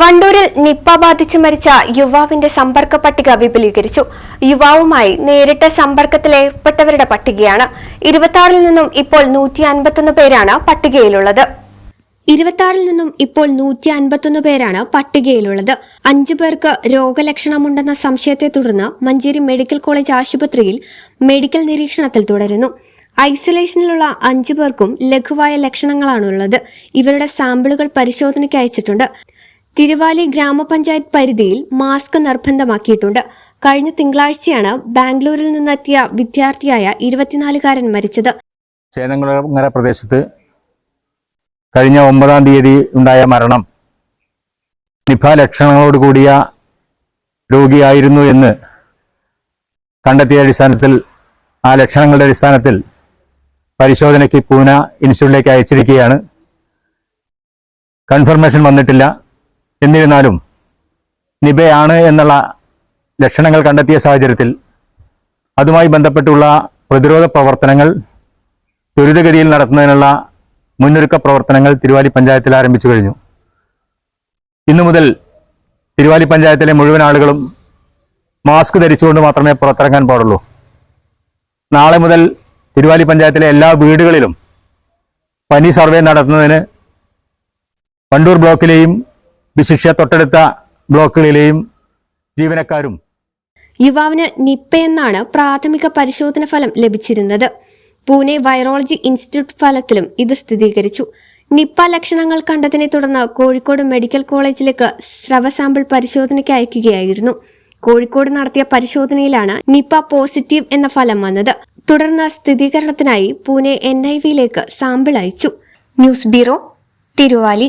വണ്ടൂരിൽ Nipah ബാധിച്ച് മരിച്ച യുവാവിന്റെ സമ്പർക്ക പട്ടിക വിപുലീകരിച്ചു. യുവാവുമായി നേരിട്ട് സമ്പർക്കത്തിലേർപ്പെട്ടവരുടെ പട്ടികയാണ്. ഇരുപത്തിയാറിൽ നിന്നും ഇപ്പോൾ നൂറ്റി അൻപത്തൊന്ന് പേരാണ് പട്ടികയിലുള്ളത്. ഇരുപത്തിയാറിൽ നിന്നും ഇപ്പോൾ നൂറ്റി അൻപത്തൊന്ന് പേരാണ് പട്ടികയിലുള്ളത്. അഞ്ചു പേർക്ക് രോഗലക്ഷണമുണ്ടെന്ന സംശയത്തെ തുടർന്ന് മഞ്ചേരി മെഡിക്കൽ കോളേജ് ആശുപത്രിയിൽ മെഡിക്കൽ നിരീക്ഷണത്തിൽ തുടരുന്നു. ഐസൊലേഷനിലുള്ള അഞ്ചു പേർക്കും ലഘുവായ ലക്ഷണങ്ങളാണുള്ളത്. ഇവരുടെ സാമ്പിളുകൾ പരിശോധനയ്ക്ക് അയച്ചിട്ടുണ്ട്. തിരുവാലി ഗ്രാമപഞ്ചായത്ത് പരിധിയിൽ മാസ്ക് നിർബന്ധമാക്കിയിട്ടുണ്ട്. കഴിഞ്ഞ തിങ്കളാഴ്ചയാണ് ബാംഗ്ലൂരിൽ നിന്നെത്തിയ വിദ്യാർത്ഥിയായ ഇരുപത്തിനാലുകാരൻ മരിച്ചത്. ചേന്നംകുളങ്ങര പ്രദേശത്ത് കഴിഞ്ഞ ഒമ്പതാം തീയതി ഉണ്ടായ മരണം നിഫ ലക്ഷണങ്ങളോട് കൂടിയ രോഗിയായിരുന്നു എന്ന് കണ്ടെത്തിയ അടിസ്ഥാനത്തിൽ ആ ലക്ഷണങ്ങളുടെ അടിസ്ഥാനത്തിൽ പരിശോധനയ്ക്ക് പൂന ഇൻസ്റ്റിറ്റ്യൂട്ടിലേക്ക് അയച്ചിരിക്കുകയാണ്. കൺഫർമേഷൻ വന്നിട്ടില്ല. എന്നിരുന്നാലും നിബയാണ് എന്നുള്ള ലക്ഷണങ്ങൾ കണ്ടെത്തിയ സാഹചര്യത്തിൽ അതുമായി ബന്ധപ്പെട്ടുള്ള പ്രതിരോധ പ്രവർത്തനങ്ങൾ ത്വരിതഗതിയിൽ നടത്തുന്നതിനുള്ള മുന്നൊരുക്ക പ്രവർത്തനങ്ങൾ തിരുവാലി പഞ്ചായത്തിൽ ആരംഭിച്ചു കഴിഞ്ഞു. ഇന്നു മുതൽ തിരുവാലി പഞ്ചായത്തിലെ മുഴുവൻ ആളുകളും മാസ്ക് ധരിച്ചുകൊണ്ട് മാത്രമേ പുറത്തിറങ്ങാൻ പാടുള്ളൂ. നാളെ മുതൽ തിരുവാലി പഞ്ചായത്തിലെ എല്ലാ വീടുകളിലും പനി സർവേ നടത്തുന്നതിന് വണ്ടൂർ ബ്ലോക്കിലെയും വിശിഷ്യ തൊട്ടടുത്ത ബ്ലോക്കുകളിലെയും ജീവനക്കാരും യുവാവിന് നിപ്പയെന്നാണ് പ്രാഥമിക പരിശോധന ഫലം ലഭിച്ചിരുന്നത്. പൂനെ വൈറോളജി ഇൻസ്റ്റിറ്റ്യൂട്ട് ഫലത്തിലും ഇത് സ്ഥിരീകരിച്ചു. നിപ്പ ലക്ഷണങ്ങൾ കണ്ടതിനെ തുടർന്ന് കോഴിക്കോട് മെഡിക്കൽ കോളേജിലേക്ക് സ്രവ സാമ്പിൾ പരിശോധനയ്ക്ക് അയക്കുകയായിരുന്നു. കോഴിക്കോട് നടത്തിയ പരിശോധനയിലാണ് നിപ്പ പോസിറ്റീവ് എന്ന ഫലം വന്നത്. തുടർന്ന് സ്ഥിരീകരണത്തിനായി പൂനെ എൻ ഐ വിയിലേക്ക് സാമ്പിൾ അയച്ചു. News bureau Thiruvali.